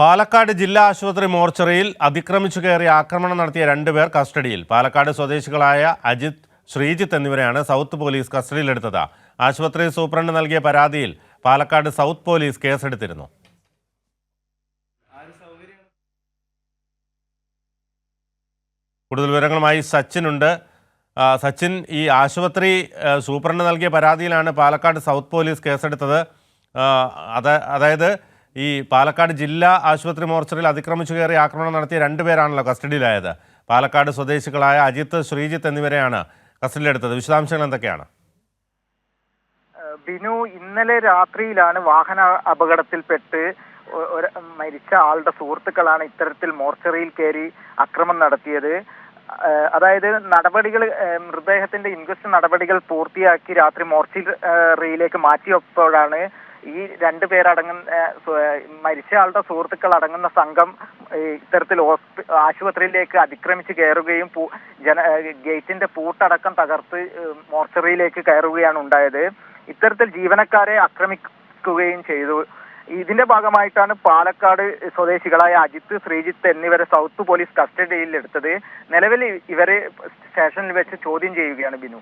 പാലക്കാട് ജില്ലാ ആശുപത്രി മോർച്ചറിയിൽ അതിക്രമിച്ചു കയറി ആക്രമണം നടത്തിയ രണ്ടുപേർ കസ്റ്റഡിയിൽ. പാലക്കാട് സ്വദേശികളായ അജിത് ശ്രീജിത്ത് എന്നിവരെയാണ് സൗത്ത് പോലീസ് കസ്റ്റഡിയിലെടുത്തത്. ആശുപത്രി സൂപ്രണ്ട് നൽകിയ പരാതിയിൽ പാലക്കാട് സൗത്ത് പോലീസ് കേസെടുത്തിരുന്നു. കൂടുതൽ വിവരങ്ങളുമായി സച്ചിൻ ഉണ്ട് സച്ചിൻ ഈ ആശുപത്രി സൂപ്രണ്ട് നൽകിയ പരാതിയിലാണ് പാലക്കാട് സൗത്ത് പോലീസ് കേസെടുത്തത്. അതായത് ഈ പാലക്കാട് ജില്ലാ ആശുപത്രി മോർച്ചറിയിൽ അതിക്രമിച്ചു കയറി ആക്രമണം നടത്തിയ രണ്ടുപേരാണല്ലോ കസ്റ്റഡിയിലായത്. പാലക്കാട് സ്വദേശികളായ അജിത്ത് ശ്രീജിത്ത് എന്നിവരെയാണ് കസ്റ്റഡിയിലെടുത്തത്. വിശദാംശങ്ങൾ എന്തൊക്കെയാണ്? ബിനു ഇന്നലെ രാത്രിയിലാണ് വാഹന അപകടത്തിൽപ്പെട്ട് മരിച്ച ആളുടെ സുഹൃത്തുക്കളാണ് ഇത്തരത്തിൽ മോർച്ചറിയിൽ കയറി അക്രമം നടത്തിയത്. അതായത് നടപടികൾ മൃതദേഹത്തിന്റെ ഇൻക്വസ്റ്റ് നടപടികൾ പൂർത്തിയാക്കി രാത്രി മോർച്ചറിയിലേക്ക് മാറ്റിയപ്പോഴാണ് ഈ രണ്ടു പേരടങ്ങുന്ന ഏഹ് സു- ഏഹ് മരിച്ച ആളുടെ സുഹൃത്തുക്കൾ അടങ്ങുന്ന സംഘം ഇത്തരത്തിൽ ആശുപത്രിയിലേക്ക് അതിക്രമിച്ച് കയറുകയും ജന ഗേറ്റിന്റെ പൂട്ടടക്കം തകർത്ത് മോർച്ചറിയിലേക്ക് കയറുകയാണ് ഉണ്ടായത്. ഇത്തരത്തിൽ ജീവനക്കാരെ ആക്രമിക്കുകയും ചെയ്തു. ഇതിന്റെ ഭാഗമായിട്ടാണ് പാലക്കാട് സ്വദേശികളായ അജിത്ത് ശ്രീജിത്ത് എന്നിവരെ സൗത്ത് പോലീസ് കസ്റ്റഡിയിൽ എടുത്തത്. നിലവിൽ ഇവരെ സ്റ്റേഷനിൽ വെച്ച് ചോദ്യം ചെയ്യുകയാണ് ബിനു.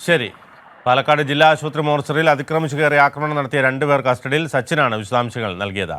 ശരി. പാലക്കാട് ജില്ലാ ആശുപത്രി മോർച്ചറിയിൽ അതിക്രമിച്ചു കയറി ആക്രമണം നടത്തിയ രണ്ടുപേർ കസ്റ്റഡിയിൽ സച്ചിനാണ് വിശദാംശങ്ങൾ നൽകിയത്